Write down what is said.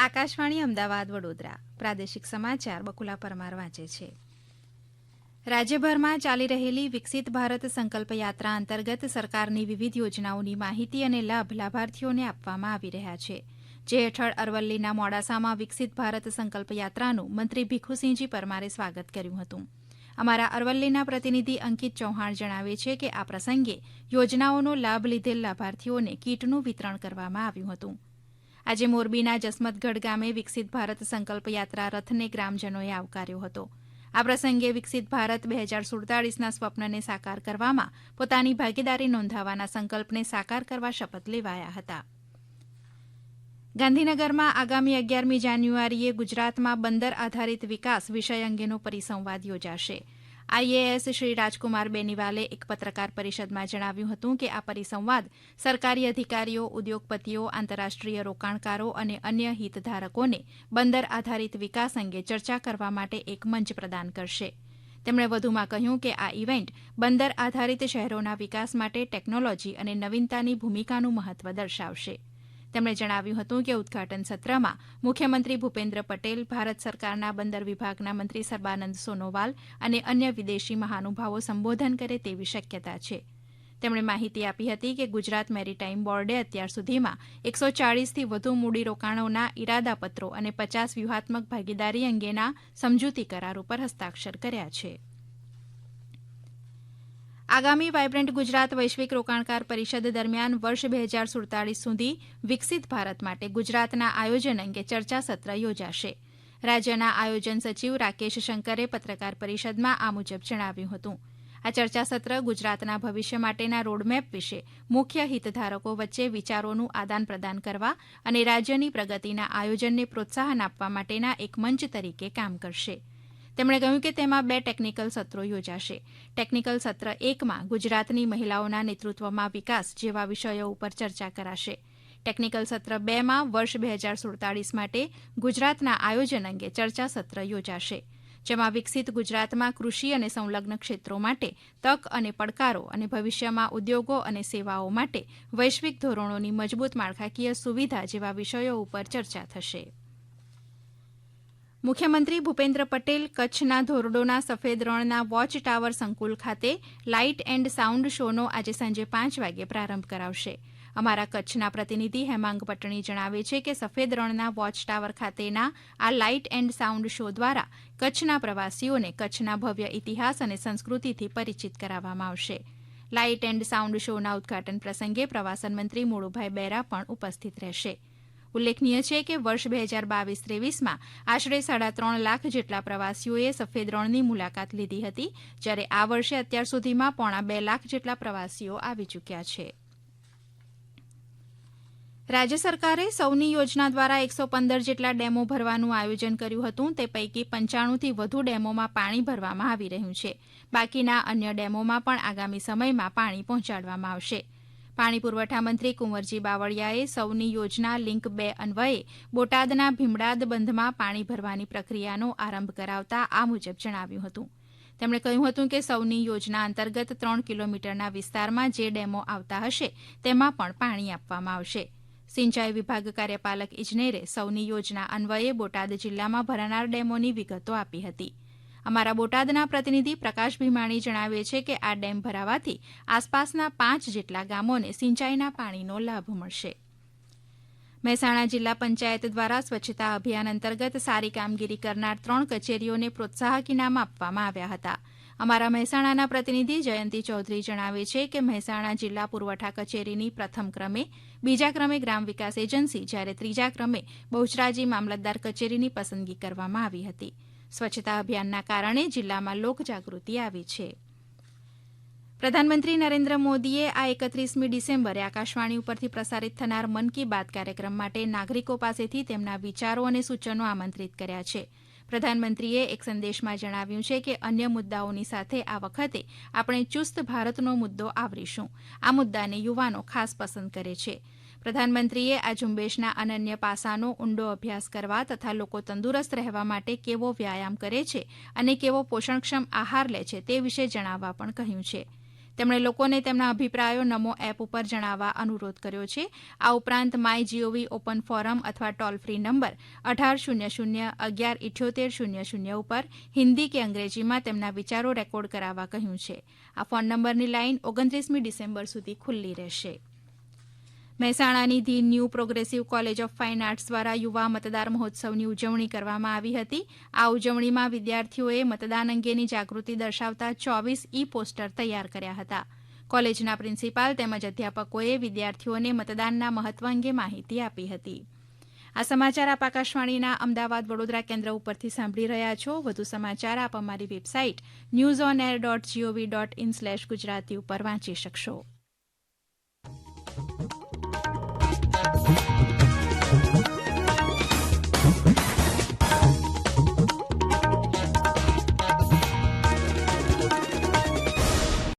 આકાશવાણી અમદાવાદ વડોદરા. પ્રાદેશિક સમાચાર બકુલા પરમાર વાંચે છે. રાજ્યભરમાં ચાલી રહેલી વિકસિત ભારત સંકલ્પ યાત્રા અંતર્ગત સરકારની વિવિધ યોજનાઓની માહિતી અને લાભ લાભાર્થીઓને આપવામાં આવી રહ્યા છે. જે હેઠળ અરવલ્લીના મોડાસામાં વિકસિત ભારત સંકલ્પ યાત્રાનું મંત્રી ભીખુસિંહજી પરમારે સ્વાગત કર્યું હતું. અમારા અરવલ્લીના પ્રતિનિધિ અંકિત ચૌહાણ જણાવે છે કે આ પ્રસંગે યોજનાઓનો લાભ લીધેલ લાભાર્થીઓને કીટનું વિતરણ કરવામાં આવ્યું હતું. આજે મોરબીના જસમતગઢ ગામે વિકસિત ભારત સંકલ્પ યાત્રા રથને ગ્રામજનોએ આવકાર્યો હતો. આ પ્રસંગે વિકસિત ભારત બે હજાર સુડતાળીસના સ્વપ્નને સાકાર કરવામાં પોતાની ભાગીદારી નોંધાવવાના સંકલ્પને સાકાર કરવા શપથ લેવાયા હતા. ગાંધીનગરમાં આગામી અગિયારમી જાન્યુઆરીએ ગુજરાતમાં બંદર આધારિત વિકાસ વિષય અંગેનો પરિસંવાદ યોજાશે. આઈએએસ શ્રી રાજકુમાર બેનીવાલે એક પત્રકાર પરિષદમાં જણાવ્યું હતું કે આ પરિસંવાદ સરકારી અધિકારીઓ, ઉદ્યોગપતિઓ, આંતરરાષ્ટ્રીય રોકાણકારો અને અન્ય હિતધારકોને બંદર આધારિત વિકાસ અંગે ચર્ચા કરવા માટે એક મંચ પ્રદાન કરશે. તેમણે વધુમાં કહ્યું કે આ ઇવેન્ટ બંદર આધારિત શહેરોના વિકાસ માટે ટેકનોલોજી અને નવીનતાની ભૂમિકાનું મહત્વ દર્શાવશે. તેમણે જણાવ્યું હતું કે ઉદઘાટન સત્રમાં મુખ્યમંત્રી ભૂપેન્દ્ર પટેલ, ભારત સરકારના બંદર વિભાગના મંત્રી સર્બાનંદ સોનોવાલ અને અન્ય વિદેશી મહાનુભાવો સંબોધન કરે તેવી શક્યતા છે. તેમણે માહિતી આપી હતી કે ગુજરાત મેરીટાઈમ બોર્ડે અત્યાર સુધીમાં એકસો ચાળીસથી વધુ મૂડીરોકાણોના ઇરાદાપત્રો અને પચાસ વ્યૂહાત્મક ભાગીદારી અંગેના સમજૂતી કરાર ઉપર હસ્તાક્ષર કર્યા છે. આગામી વાયબ્રન્ટ ગુજરાત વૈશ્વિક રોકાણકાર પરિષદ દરમિયાન વર્ષ બે હજાર સુડતાલીસ સુધી વિકસિત ભારત માટે ગુજરાતના આયોજન અંગે ચર્ચા સત્ર યોજાશે. રાજ્યના આયોજન સચિવ રાકેશ શંકરે પત્રકાર પરિષદમાં આ મુજબ જણાવ્યું હતું. આ ચર્ચા સત્ર ગુજરાતના ભવિષ્ય માટેના રોડમેપ વિશે મુખ્ય હિતધારકો વચ્ચે વિચારોનું આદાન પ્રદાન કરવા અને રાજ્યની પ્રગતિના આયોજનને પ્રોત્સાહન આપવા માટેના એક મંચ તરીકે કામ કરશે. તેમણે કહ્યું કે તેમાં બે ટેકનિકલ સત્રો યોજાશે. ટેકનિકલ સત્ર એકમાં ગુજરાતની મહિલાઓના નેતૃત્વમાં વિકાસ જેવા વિષયો ઉપર ચર્ચા કરાશે. ટેકનિકલ સત્ર બેમાં વર્ષ બે હજાર સુડતાલીસ માટે ગુજરાતના આયોજન અંગે ચર્ચા સત્ર યોજાશે, જેમાં વિકસિત ગુજરાતમાં કૃષિ અને સંલગ્ન ક્ષેત્રો માટે તક અને પડકારો અને ભવિષ્યમાં ઉદ્યોગો અને સેવાઓ માટે વૈશ્વિક ધોરણોની મજબૂત માળખાકીય સુવિધા જેવા વિષયો ઉપર ચર્ચા થશે. મુખ્યમંત્રી ભૂપેન્દ્ર પટેલ કચ્છના ધોરડોના સફેદ રણના વોચ ટાવર સંકુલ ખાતે લાઇટ એન્ડ સાઉન્ડ શોનો આજે સાંજે પાંચ વાગે પ્રારંભ કરાવશે. અમારા કચ્છના પ્રતિનિધિ હેમાંગ પટણી જણાવે છે કે સફેદ રણના વોચ ટાવર ખાતેના આ લાઇટ એન્ડ સાઉન્ડ શો દ્વારા કચ્છના પ્રવાસીઓને કચ્છના ભવ્ય ઇતિહાસ અને સંસ્કૃતિથી પરિચિત કરાવવામાં આવશે. લાઇટ એન્ડ સાઉન્ડ શોના ઉદઘાટન પ્રસંગે પ્રવાસન મંત્રી મુળુભાઈ બેરા પણ ઉપસ્થિત રહેશે. ઉલ્લેખનીય છે કે વર્ષ બે હજાર બાવીસ ત્રેવીસમાં આશરે સાડા ત્રણ લાખ જેટલા પ્રવાસીઓએ સફેદ રણની મુલાકાત લીધી હતી, જ્યારે આ વર્ષે અત્યાર સુધીમાં પોણા બે લાખ જેટલા પ્રવાસીઓ આવી ચૂક્યા છે. રાજ્ય સરકારે સૌની યોજના દ્વારા એકસો પંદર જેટલા ડેમો ભરવાનું આયોજન કર્યું હતું, તે પૈકી પંચાણુંથી વધુ ડેમોમાં પાણી ભરવામાં આવી રહ્યું છે. બાકીના અન્ય ડેમોમાં પણ આગામી સમયમાં પાણી પહોંચાડવામાં આવશે. પાણી પુરવઠા મંત્રી કુંવરજી બાવળિયાએ સૌની યોજના લિંક બે અન્વયે બોટાદના ભીમડાદ બંધમાં પાણી ભરવાની પ્રક્રિયાનો આરંભ કરાવતા આ મુજબ જણાવ્યું હતું. તેમણે કહ્યું હતું કે સૌની યોજના અંતર્ગત ત્રણ કિલોમીટરના વિસ્તારમાં જે ડેમો આવતા હશે તેમાં પણ પાણી આપવામાં આવશે. સિંચાઈ વિભાગ કાર્યપાલક ઇજનેરે સૌની યોજના અન્વયે બોટાદ જિલ્લામાં ભરાનાર ડેમોની વિગતો આપી હતી. અમારા બોટાદના પ્રતિનિધિ પ્રકાશ ભીમાણી જણાવે છે કે આ ડેમ ભરાવાથી આસપાસના પાંચ જેટલા ગામોને સિંચાઈના પાણીનો લાભ મળશે. મહેસાણા જિલ્લા પંચાયત દ્વારા સ્વચ્છતા અભિયાન અંતર્ગત સારી કામગીરી કરનાર ત્રણ કચેરીઓને પ્રોત્સાહક ઇનામ આપવામાં આવ્યા હતા. અમારા મહેસાણાના પ્રતિનિધિ જયંતિ ચૌધરી જણાવે છે કે મહેસાણા જિલ્લા પુરવઠા કચેરીની પ્રથમ ક્રમે, બીજા ક્રમે ગ્રામ વિકાસ એજન્સી જ્યારે ત્રીજા ક્રમે બહુચરાજી મામલતદાર કચેરીની પસંદગી કરવામાં આવી હતી. સ્વચ્છતા અભિયાનના કારણે જિલ્લામાં લોકજાગૃતિ આવી છે. પ્રધાનમંત્રી નરેન્દ્ર મોદીએ આ એકત્રીસમી ડિસેમ્બરે આકાશવાણી ઉપરથી પ્રસારિત થનાર મન કી બાત કાર્યક્રમ માટે નાગરિકો પાસેથી તેમના વિચારો અને સૂચનો આમંત્રિત કર્યા છે. પ્રધાનમંત્રીએ એક સંદેશમાં જણાવ્યું છે કે અન્ય મુદ્દાઓની સાથે આ વખતે આપણે ચુસ્ત ભારતનો મુદ્દો આવરીશું. આ મુદ્દાને યુવાનો ખાસ પસંદ કરે છે. પ્રધાનમંત્રીએ આ ઝુંબેશના અનન્ય પાસાનો ઊંડો અભ્યાસ કરવા તથા લોકો તંદુરસ્ત રહેવા માટે કેવો વ્યાયામ કરે છે અને કેવો પોષણક્ષમ આહાર લે છે તે વિશે જણાવવા પણ કહ્યું છે. તેમણે લોકોને તેમના અભિપ્રાયો નમો એપ ઉપર જણાવવા અનુરોધ કર્યો છે. આ ઉપરાંત my G O V open forum અથવા ટોલ ફ્રી નંબર અઢાર શૂન્ય શૂન્ય અગિયાર ઇઠ્યોતેર શૂન્ય શૂન્ય ઉપર હિન્દી કે અંગ્રેજીમાં તેમના વિચારો રેકોર્ડ કરાવવા કહ્યું છે. આ ફોન નંબરની લાઇન ઓગણત્રીસમી ડિસેમ્બર સુધી ખુલ્લી રહેશે. મહેસાણાની the new progressive college of fine arts દ્વારા યુવા મતદાર મહોત્સવની ઉજવણી કરવામાં આવી હતી. આ ઉજવણીમાં વિદ્યાર્થીઓએ મતદાન અંગેની જાગૃતિ દર્શાવતા ચોવીસ ઈ પોસ્ટર તૈયાર કર્યા હતા. કોલેજના પ્રિન્સિપાલ તેમજ અધ્યાપકોએ વિદ્યાર્થીઓને મતદાનના મહત્વ અંગે માહિતી આપી હતી. આ સમાચાર આપ આકાશવાણીના અમદાવાદ વડોદરા કેન્દ્ર ઉપરથી સાંભળી રહ્યા છો. વધુ સમાચાર આપ અમારી website news on air dot G O V dot in slash Gujarati ઉપર વાંચી શકશો.